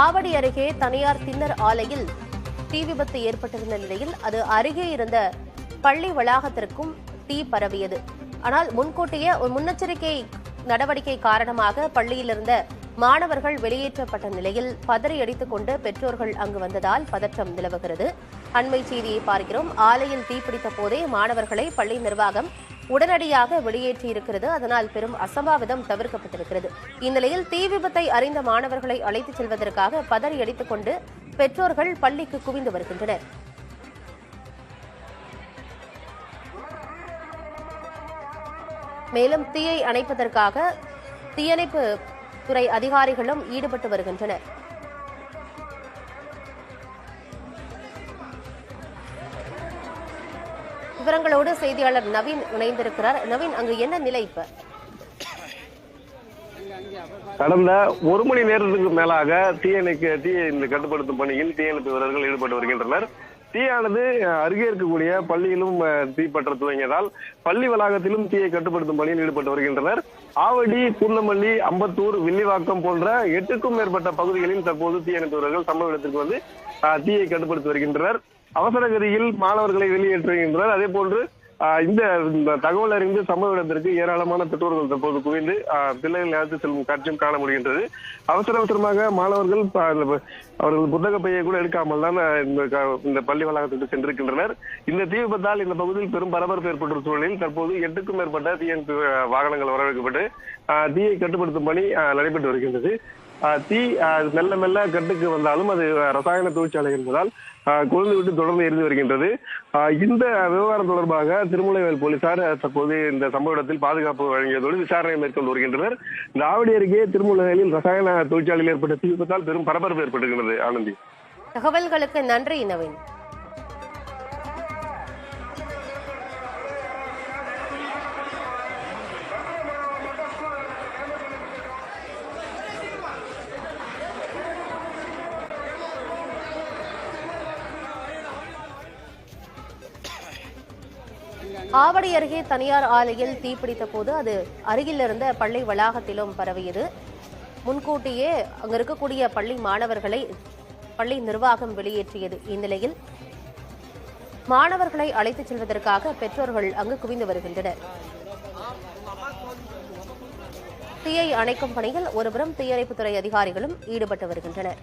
ஆவடி அருகே தனியார் தின்னர் ஆலையில் தீ விபத்து ஏற்பட்டிருந்த நிலையில் அது அருகே இருந்த பள்ளி வளாகத்திற்கும் தீ பரவியது. ஆனால் முன்கூட்டியே ஒரு முன்னெச்சரிக்கை நடவடிக்கை காரணமாக பள்ளியில் இருந்த மாணவர்கள் வெளியேற்றப்பட்ட நிலையில் பதறி அடித்துக் கொண்டு பெற்றோர்கள் அங்கு வந்ததால் பதற்றம் நிலவுகிறது. அண்மை செய்தியை பார்க்கிறோம். ஆலையில் தீப்பிடித்த போதே மாணவர்களை பள்ளி நிர்வாகம் உடனடியாக வெளியேற்றியிருக்கிறது. அதனால் பெரும் அசம்பாவிதம் தவிர்க்கப்பட்டிருக்கிறது. இந்நிலையில் தீ விபத்தை அறிந்த மாணவர்களை அழைத்துச் செல்வதற்காக பதறி அடித்துக் கொண்டு பெற்றோர்கள் பள்ளிக்கு குவிந்து வருகின்றனர். மேலும் தீயை அணைப்பதற்காக தீயணைப்பு துறை அதிகாரிகளும் ஈடுபட்டு வருகின்றனர். விவரங்களோடு செய்தியாளர் நவீன் இணைந்திருக்கிறார். நவீன் அங்கு என்ன நிலை இப்ப? கடந்த ஒரு மணி நேரத்துக்கு மேலாக தீயணைக்கு தீ இந்த கட்டுப்படுத்தும் பணியில் தீயணைப்பு வீரர்கள் ஈடுபட்டு வருகின்றனர். தீயானது அருகே இருக்கக்கூடிய பள்ளியிலும் அஹ், தீப்பற்ற துவங்கியதால் பள்ளி வளாகத்திலும் தீயை கட்டுப்படுத்தும் பணியில் ஈடுபட்டு வருகின்றனர். ஆவடி பூந்தமல்லி அம்பத்தூர் வில்லிவாக்கம் போன்ற எட்டுக்கும் மேற்பட்ட பகுதிகளில் தற்போது தீயணைப்பு வீரர்கள் சம்பவ இடத்திற்கு வந்து தீயை கட்டுப்படுத்தி வருகின்றனர். அவசர கதியில் மாணவர்களை வெளியேற்றுகின்றனர். அதே போன்று இந்த இந்த தகவல் அறிந்து சம்பவ இடத்திற்கு ஏராளமான பெற்றோர்கள் தற்போது குவிந்து பிள்ளைகள் அழைத்து செல்லும் காட்சியும் காண முடிகின்றது. அவசர அவசரமாக மாணவர்கள் அந்த அவர்கள் புத்தக பையை கூட எடுக்காமல் தான் இந்த க- இந்த பள்ளி வளாகத்துக்கு சென்றிருக்கின்றனர். இந்த தீ விபத்தால் இந்த பகுதியில் பெரும் பரபரப்பு ஏற்பட்டுள்ள சூழலில் தற்போது எட்டுக்கும் மேற்பட்ட தீயணைப்பு வாகனங்கள் வரவேற்கப்பட்டு தீயை கட்டுப்படுத்தும் பணி நடைபெற்று வருகின்றது. தீ மெல்ல மெல்ல கட்டுக்கு வந்தாலும் அது ரசாயன தொழிற்சாலை என்பதால் குழந்தை விட்டு தொடர்ந்து எரிந்து வருகின்றது. இந்த விவகாரம் தொடர்பாக திருமலைவேல் போலீசார் தற்போது இந்த சம்பவ இடத்தில் பாதுகாப்பு வழங்கியதோடு விசாரணை மேற்கொண்டு வருகின்றனர். இந்த அருகே திருமலைவேலில் ரசாயன தொழிற்சாலையில் ஏற்பட்ட தீ விபத்தால் பெரும் பரபரப்பு ஏற்பட்டிருக்கிறது. ஆனந்தி. தகவல்களுக்கு நன்றி நவீன். ஆவடி அருகே தனியார் ஆலையில் தீப்பிடித்த போது அது அருகில் இருந்த பள்ளி வளாகத்திலும் பரவியது. முன்கூட்டியே அங்க இருக்கக்கூடிய பள்ளி மாணவர்களை பள்ளி நிர்வாகம் வெளியேற்றியது. இந்நிலையில் மாணவர்களை அழைத்துச் செல்வதற்காக பெற்றோர்கள் அங்கு குவிந்து வருகின்றனர். தீயை அணைக்கும் பணியில் ஒருபுறம் தீயணைப்புத்துறை அதிகாரிகளும் ஈடுபட்டு வருகின்றனர்.